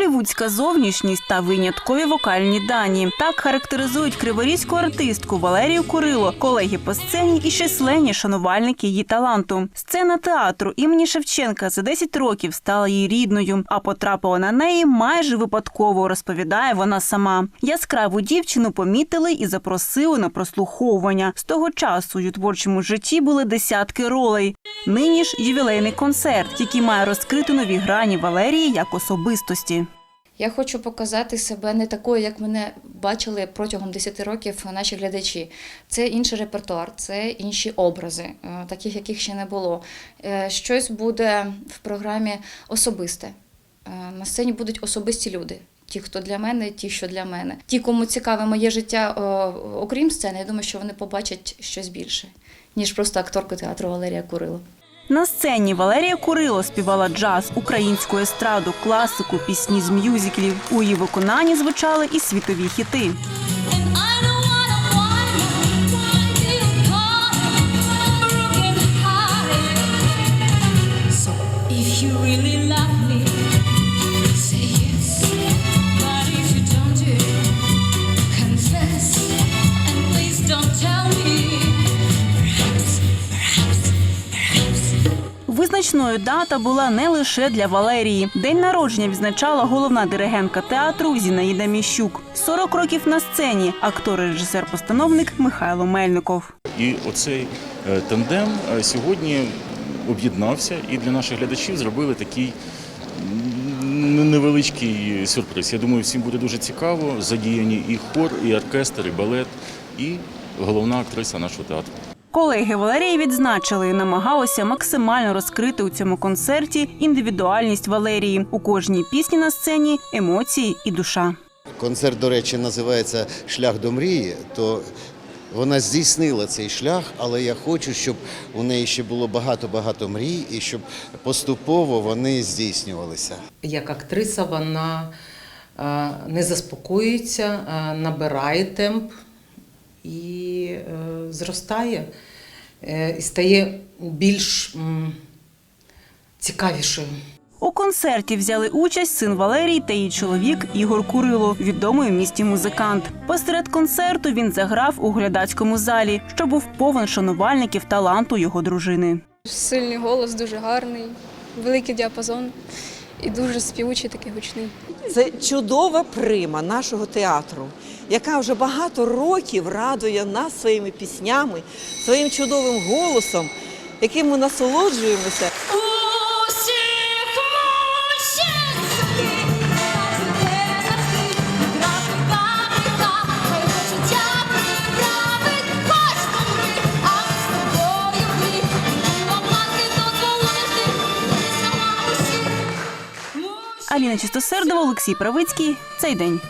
Голівудська зовнішність та виняткові вокальні дані так характеризують криворізьку артистку Валерію Курило, колеги по сцені і численні шанувальники її таланту. Сцена театру імені Шевченка за 10 років стала їй рідною, а потрапила на неї майже випадково, розповідає вона сама. Яскраву дівчину помітили і запросили на прослуховування. З того часу у творчому житті були десятки ролей. Нині ж ювілейний концерт, який має розкрити нові грані Валерії як особистості. Я хочу показати себе не такою, як мене бачили протягом 10 років наші глядачі. Це інший репертуар, це інші образи, е, таких, яких ще не було. Е, Щось буде в програмі особисте. Е, На сцені будуть особисті люди. Ті, хто для мене, ті, що для мене. Ті, кому цікаве моє життя, окрім сцени, я думаю, що вони побачать щось більше, ніж просто акторку театру Валерія Курило. На сцені Валерія Курило співала джаз, українську естраду, класику, пісні з мюзиклів. У її виконанні звучали і світові хіти. Визначною дата була не лише для Валерії. День народження відзначала головна диригентка театру Зінаїда Міщук. 40 років на сцені. Актор і режисер-постановник Михайло Мельников. І оцей е, тандем е, сьогодні об'єднався і для наших глядачів зробили такий невеличкий сюрприз. Я думаю, всім буде дуже цікаво. Задіяні і хор, і оркестр, і балет, і головна актриса нашого театру. Колеги Валерії відзначили і намагалися максимально розкрити у цьому концерті індивідуальність Валерії. У кожній пісні на сцені емоції і душа. Концерт, до речі, називається Шлях до мрії. То вона здійснила цей шлях, але я хочу, щоб у неї ще було багато-багато мрій і щоб поступово вони здійснювалися. як актриса вона е, не заспокоюється, е, набирає темп і е, зростає, е, і стає більш м, цікавішою. У концерті взяли участь син Валерії та її чоловік Ігор Курило, відомий у місті музикант. Посеред концерту він заграв у глядацькому залі, що був повен шанувальників таланту його дружини. Сильний голос, дуже гарний, великий діапазон і дуже співучий, такий гучний. Це чудова прима нашого театру, яка вже багато років радує нас своїми піснями, своїм чудовим голосом, яким ми насолоджуємося. Аліна Чистосердова, Олексій Правицький. Цей день.